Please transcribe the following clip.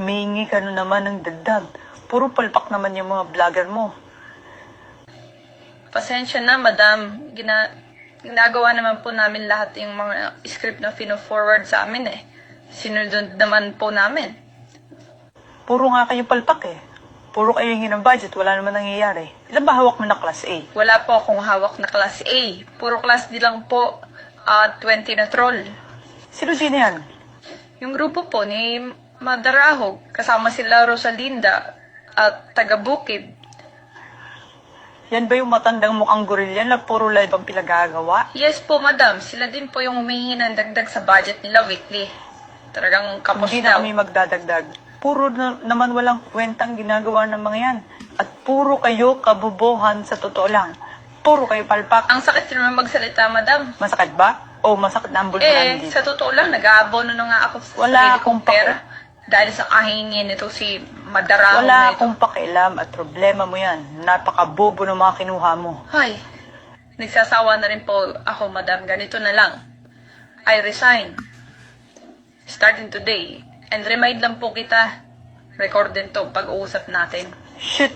Mingi ka na naman ng dagdag. Puro palpak naman yung mga vlogger mo. Pasensya na, madam. Gina ginagawa naman po namin lahat yung mga script na fino-forward sa amin eh. Sinunod naman po namin. Puro nga kayo palpak eh. Puro kayo hingi ng budget, wala naman nangyayari. Ilan ba hawak mo na class A? Wala po akong hawak na class A. Puro class D lang po. ah 20 na troll. Sino-sino yan? Yung grupo po ni Madarahog, kasama sila Rosalinda at taga Bukid. Yan ba yung matandang mukhang gorilla na puro live ang pinagagawa? Yes po, madam. Sila din po yung humihingi ng dagdag sa budget nila weekly. Talagang kapos Hindi na daw. kami magdadagdag. Puro na, naman walang kwentang ginagawa ng mga yan. At puro kayo kabubuhan sa totoo lang. Puro kayo palpak. Ang sakit naman magsalita, madam. Masakit ba? O masakit na ang bulbulan Eh, dito? sa totoo lang, nag-aabono na nga ako sa Wala sarili akong kong pera. Dahil sa kahingin nito si Madarahog Wala na ito. akong pakialam at problema mo yan. Napakabobo ng mga kinuha mo. Ay, nagsasawa na rin po ako, madam. Ganito na lang. I resign. Starting today. And remind lang po kita, record din to pag-uusap natin. Shit!